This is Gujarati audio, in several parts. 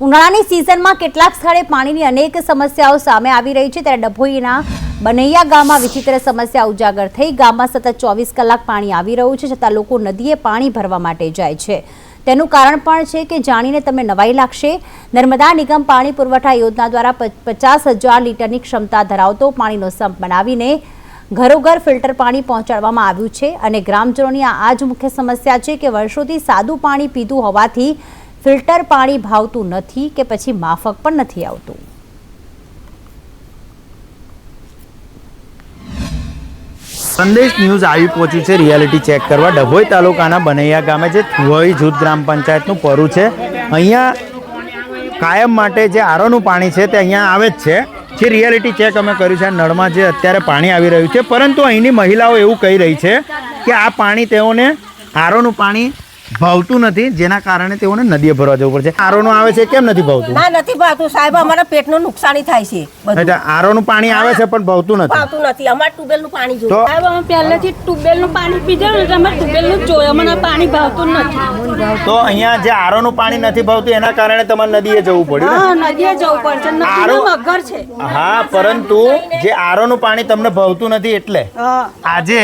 ઉનાળાની સિઝનમાં કેટલાક સ્થળે પાણીની અનેક સમસ્યાઓ સામે આવી રહી છે. ત્યારે ડભોઈના બનૈયા ગામમાં વિચિત્ર સમસ્યા ઉજાગર થઈ. ગામમાં સતત ચોવીસ કલાક પાણી આવી રહ્યું છે, છતાં લોકો નદીએ પાણી ભરવા માટે જાય છે. તેનું કારણ પણ છે કે જાણીને તમને નવાઈ લાગશે. નર્મદા નિગમ પાણી પુરવઠા યોજના દ્વારા પચાસ હજાર લીટરની ક્ષમતા ધરાવતો પાણીનો સંપ બનાવીને ઘરોઘર ફિલ્ટર પાણી પહોંચાડવામાં આવ્યું છે. અને ગ્રામજનોની આ જ મુખ્ય સમસ્યા છે કે વર્ષોથી સાદું પાણી પીધું હોવાથી ફિલ્ટર પાણી ભાવતું નથી કે પછી માફક પણ નથી આવતું. સંદેશ ન્યૂઝ આવી પહોંચ્યું છે. રિયાલિટી ચેક કરવા ડભોઈ તાલુકાના બનૈયા ગામે જે થુવઈ જૂથ ગ્રામ પંચાયતનું પરું છે. અહીંયા કાયમ માટે જે આરોનું પાણી છે તે અહીંયા આવે જ છે. જે રિયાલિટી ચેક અમે કર્યું છે. નળમાં જે અત્યારે પાણી આવી રહ્યું છે. પરંતુ અહીંની મહિલાઓ એવું કહી રહી છે કે આ પાણી તેઓને, આરોનું પાણી ભાવતું નથી જેના કારણે તેઓને નદીએ ભરવા જવું પડશે આરોનું આવે છે કેમ નથી ભાવતું? ના નથી ભાવતું સાહેબ અમારા પેટનું નુકસાની થાય છે એટલે આરોનું પાણી આવે છે પણ ભાવતું નથી. ભાવતું નથી અમારે ટ્યુબવેલનું પાણી તો જોઈએ સાહેબ અમે પહેલેથી ટ્યુબવેલનું પાણી પીધેલું ને અમારે ટ્યુબવેલનું જોઈએ અમને પાણી ભાવતું નથી. તો અહીંયા જે આરોનું પાણી નથી ભાવતું એના કારણે તમારે નદીએ જવું પડ્યું હા નદીએ જવું પડશે આરો- મગર છે. હા પરંતુ જે આરોનું પાણી તમને ભાવતું નથી એટલે આજે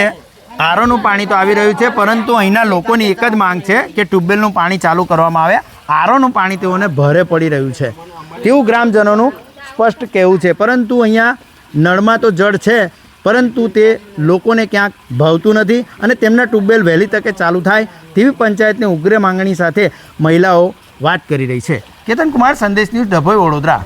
આરોનું પાણી તો આવી રહ્યું છે, પરંતુ અહીંના લોકોની એક જ માંગ છે કે ટ્યુબવેલનું પાણી ચાલુ કરવામાં આવે. આરોનું પાણી તેઓને ભરે પડી રહ્યું છે. તેવું ગ્રામજનોનું સ્પષ્ટ કહેવું છે. પરંતુ અહીંયા નળમાં તો જળ છે, પરંતુ તે લોકોને ક્યાંક ભાવતું નથી અને તેમના ટ્યુબવેલ વહેલી તકે ચાલુ થાય તેવી પંચાયતની ઉગ્ર માંગણી સાથે મહિલાઓ વાત કરી રહી છે. કેતન કુમાર સંદેશ ન્યૂઝ, ડભોઈ, વડોદરા.